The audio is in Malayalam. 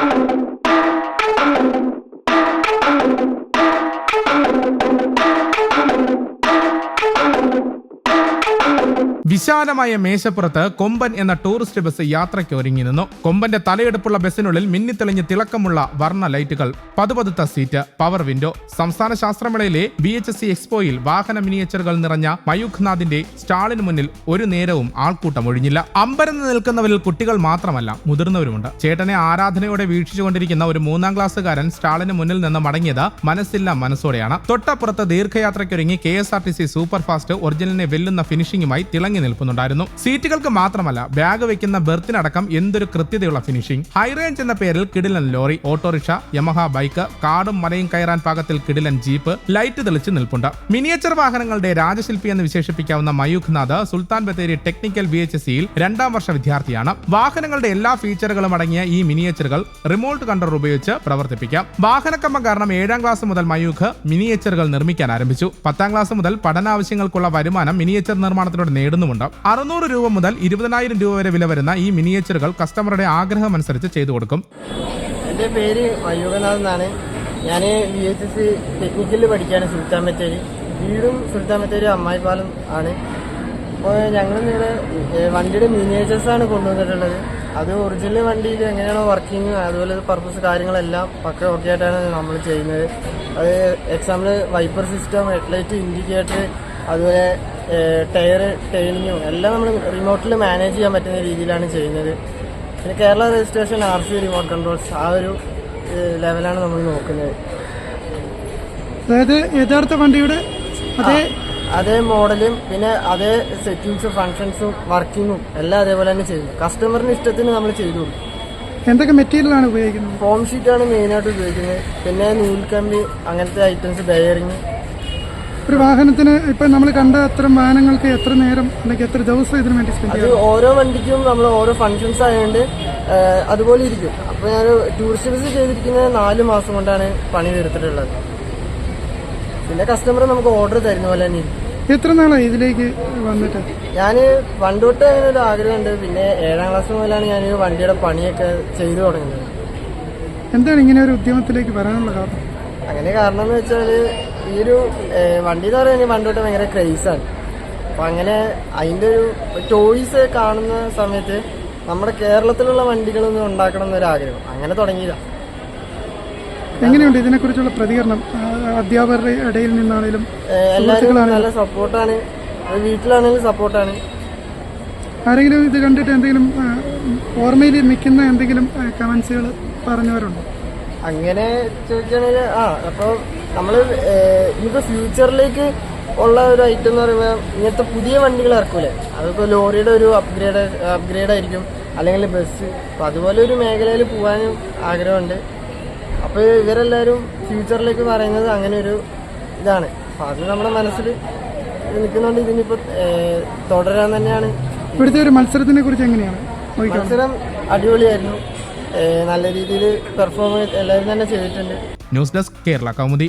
Thank you. വിശാലമായ മേശപ്പുറത്ത് കൊമ്പൻ എന്ന ടൂറിസ്റ്റ് ബസ് യാത്രയ്ക്ക് ഒരുങ്ങി നിന്നു. കൊമ്പന്റെ തലയെടുപ്പുള്ള ബസ്സിനുള്ളിൽ മിന്നിത്തെളിഞ്ഞ് തിളക്കമുള്ള വർണ ലൈറ്റുകൾ പതുപതുത്ത സീറ്റ് പവർ വിൻഡോ സംസ്ഥാന ശാസ്ത്രമേളയിലെ ബി എച്ച് എസ് സി എക്സ്പോയിൽ വാഹന മിനിയേച്ചറുകൾ നിറഞ്ഞ മയൂഖ്നാഥിന്റെ സ്റ്റാളിന് മുന്നിൽ ഒരു നേരവും ആൾക്കൂട്ടം ഒഴിഞ്ഞില്ല. അമ്പരന്ന് നിൽക്കുന്നവരിൽ കുട്ടികൾ മാത്രമല്ല മുതിർന്നവരുമുണ്ട്. ചേട്ടനെ ആരാധനയോടെ വീക്ഷിച്ചുകൊണ്ടിരിക്കുന്ന ഒരു മൂന്നാം ക്ലാസ്സുകാരൻ സ്റ്റാളിന് മുന്നിൽ നിന്ന് മടങ്ങിയത് മനസ്സില്ല മനസ്സോടെയാണ്. തൊട്ടപ്പുറത്ത് ദീർഘയാത്രയ്ക്കൊരുങ്ങി K S R T C super fast ഒറിജിനലിനെ വെല്ലുന്ന ഫിനിഷിംഗുമായി തിളങ്ങി നിൽക്കുന്നുണ്ടായിരുന്നു സീറ്റുകൾക്ക് മാത്രമല്ല ബാഗ് വെക്കുന്ന ബെർത്തിനടക്കം എന്തൊരു കൃത്യതയുള്ള ഫിനിഷിംഗ് ഹൈറേഞ്ച് എന്ന പേരിൽ കിടിലൻ ലോറി ഓട്ടോറിക്ഷ യമഹ ബൈക്ക് കാടും മലയും കയറാൻ പാകത്തിൽ കിടിലൻ ജീപ്പ് ലൈറ്റ് തെളിച്ച് നിൽപ്പുണ്ട്. മിനിയേച്ചർ വാഹനങ്ങളുടെ രാജശില്പി എന്ന് വിശേഷിപ്പിക്കാവുന്ന Mayukh Nath Sultan Bathery technical B H സിയിൽ രണ്ടാം വർഷ വിദ്യാർത്ഥിയാണ്. വാഹനങ്ങളുടെ എല്ലാ ഫീച്ചറുകളും അടങ്ങിയ ഈ മിനിയേച്ചറുകൾ റിമോട്ട് കൺട്രോൾ ഉപയോഗിച്ച് പ്രവർത്തിപ്പിക്കാം. വാഹനക്കമ്മ കാരണം ഏഴാം ക്ലാസ് മുതൽ മയൂഖ് മിനിയേച്ചറുകൾ നിർമ്മിക്കാൻ ആരംഭിച്ചു. പത്താം ക്ലാസ് മുതൽ പഠനാവശ്യങ്ങൾക്കുള്ള വരുമാനം മിനിയേച്ചർ നിർമ്മാണത്തിലൂടെ നേടുന്നുമുണ്ട്. അറുന്നൂറ് രൂപ മുതൽ ഇരുപതിനായിരം രൂപ വരെ വില വരുന്ന ഈ മിനിയേച്ചറുകൾ കസ്റ്റമറുടെ ആഗ്രഹം അനുസരിച്ച് ചെയ്തു കൊടുക്കും. എന്റെ പേര് മയൂകനാഥ് എന്നാണ്. ഞാൻ ബി എച്ച് എസ് ടെക്നിക്കലിൽ പഠിക്കുകയാണ് സുൽത്താൻ ബത്തേരി. വീടും സുൽത്താൻ ബത്തേരി അമ്മായിപ്പാലം ആണ്. അപ്പോൾ നിങ്ങളുടെ വണ്ടിയുടെ മിനിയേച്ചേഴ്സ് ആണ് കൊണ്ടുവന്നിട്ടുള്ളത്. അത് ഒറിജിനൽ വണ്ടിയിൽ എങ്ങനെയാണോ വർക്കിംഗ് അതുപോലെ പർപ്പസ് കാര്യങ്ങളെല്ലാം പക്ക ഓക്കെ ആയിട്ടാണ് നമ്മൾ ചെയ്യുന്നത്. അത് example wiper system headlight indicator അതുപോലെ ടയർ ടൈലിങ്ങും എല്ലാം നമ്മൾ റിമോട്ടിൽ മാനേജ് ചെയ്യാൻ പറ്റുന്ന രീതിയിലാണ് ചെയ്യുന്നത്. പിന്നെ Kerala registration R C remote controls ആ ഒരു ലെവലാണ് നമ്മൾ നോക്കുന്നത്. അതായത് യഥാർത്ഥ വണ്ടിയുടെ അതേ അതേ മോഡലും പിന്നെ അതേ സെറ്റിങ്സും ഫങ്ഷൻസും വർക്കിങ്ങും എല്ലാം അതേപോലെ തന്നെ ചെയ്യുന്നു. കസ്റ്റമറിന് ഇഷ്ടത്തിന് നമ്മൾ ചെയ്തു കൊടുക്കും എന്തൊക്കെ മെറ്റീരിയലാണ് ഉപയോഗിക്കുന്നത്? ഫോം ആണ് മെയിനായിട്ട് ഉപയോഗിക്കുന്നത്. പിന്നെ നൂൽക്കമ്പി അങ്ങനത്തെ ഐറ്റംസ് ബെയറിങ് ഒരു വാഹനത്തിന് ഇപ്പൊ നമ്മൾ കണ്ട അത്തരം വാഹനങ്ങൾക്ക് എത്ര നേരം അല്ലെങ്കിൽ എത്ര ദിവസം ഇതിനു വേണ്ടി സ്പെൻഡ് അത് ചെയ്യും ഓരോ വണ്ടിക്കും നമ്മൾ ഓരോ ഫങ്ഷൻസ് ആയതുകൊണ്ട് അതുപോലെ ഇരിക്കും. അപ്പൊ ഞാൻ ടൂറിസ്റ്റ് ബസ് ചെയ്തിരിക്കുന്നത് നാല് മാസം കൊണ്ടാണ് പണി തീർത്തിട്ടുള്ളത്. പിന്നെ കസ്റ്റമർ നമുക്ക് ഓർഡർ തരുന്ന പോലെ തന്നെ ഇരിക്കും. എത്ര നാളാണ് ഇതിലേക്ക് വന്നിട്ട്? ഞാൻ പണ്ട് തൊട്ട് അങ്ങനെ ഒരു ആഗ്രഹമുണ്ട്. പിന്നെ ഏഴാം ക്ലാസ് മുതലാണ് ഞാൻ വണ്ടിയുടെ പണിയൊക്കെ ചെയ്തു തുടങ്ങുന്നത്. എന്താണ് ഇങ്ങനെ ഒരു ഉദ്യമത്തിലേക്ക് വരാനുള്ള കാരണം? അങ്ങനെ കാരണം എന്ന് വെച്ചാൽ ഈ ഒരു വണ്ടി എന്ന് പറയുന്നത് പണ്ട് തൊട്ട് ഭയങ്കര ക്രൈസാണ് അപ്പം അങ്ങനെ അതിന്റെ ഒരു ടോയ്സ് കാണുന്ന സമയത്ത് നമ്മുടെ കേരളത്തിലുള്ള വണ്ടികളൊന്നും ഉണ്ടാക്കണം എന്നൊരാഗ്രഹം അങ്ങനെ തുടങ്ങിയതാണ് എങ്ങനെയുണ്ട് ഇതിനെക്കുറിച്ചുള്ള പ്രതികരണം? അധ്യാപകരുടെ ഇടയിൽ നിന്നാണെങ്കിലും എല്ലാവർക്കും എല്ലാവരും നല്ല സപ്പോർട്ടാണ് വീട്ടിലാണെങ്കിലും സപ്പോർട്ടാണ് ആരെങ്കിലും ഇത് കണ്ടിട്ട് എന്തെങ്കിലും ഓർമ്മയിൽ നിൽക്കുന്ന എന്തെങ്കിലും കമൻസുകൾ പറഞ്ഞവരുണ്ടോ? അങ്ങനെ ചോദിക്കുകയാണെങ്കിൽ ആ അപ്പോൾ നമ്മൾ ഇനിയിപ്പോൾ ഫ്യൂച്ചറിലേക്ക് ഉള്ള ഒരു ഐറ്റം എന്ന് പറയുമ്പോൾ ഇങ്ങനത്തെ പുതിയ വണ്ടികൾ ഇറക്കൂലേ? അതിപ്പോൾ ലോറിയുടെ ഒരു അപ്ഗ്രേഡ് അപ്ഗ്രേഡ് ആയിരിക്കും. അല്ലെങ്കിൽ ബസ് അപ്പോൾ അതുപോലെ ഒരു മേഖലയിൽ പോകാനും ആഗ്രഹമുണ്ട്. അപ്പോൾ ഇവരെല്ലാവരും ഫ്യൂച്ചറിലേക്ക് പറയുന്നത് അങ്ങനെ ഒരു ഇതാണ്. അപ്പോൾ അത് നമ്മുടെ മനസ്സിൽ നിൽക്കുന്നുണ്ട് ഇതിനിപ്പോൾ തുടരാൻ തന്നെയാണ്. ഇവിടുത്തെ ഒരു മത്സരത്തിനെ കുറിച്ച് എങ്ങനെയാണ്? മത്സരം അടിപൊളിയായിരുന്നു. നല്ല രീതിയിൽ പെർഫോം എല്ലാവരും തന്നെ ചെയ്തിട്ടുണ്ട്. News desk Kerala Kaumudi.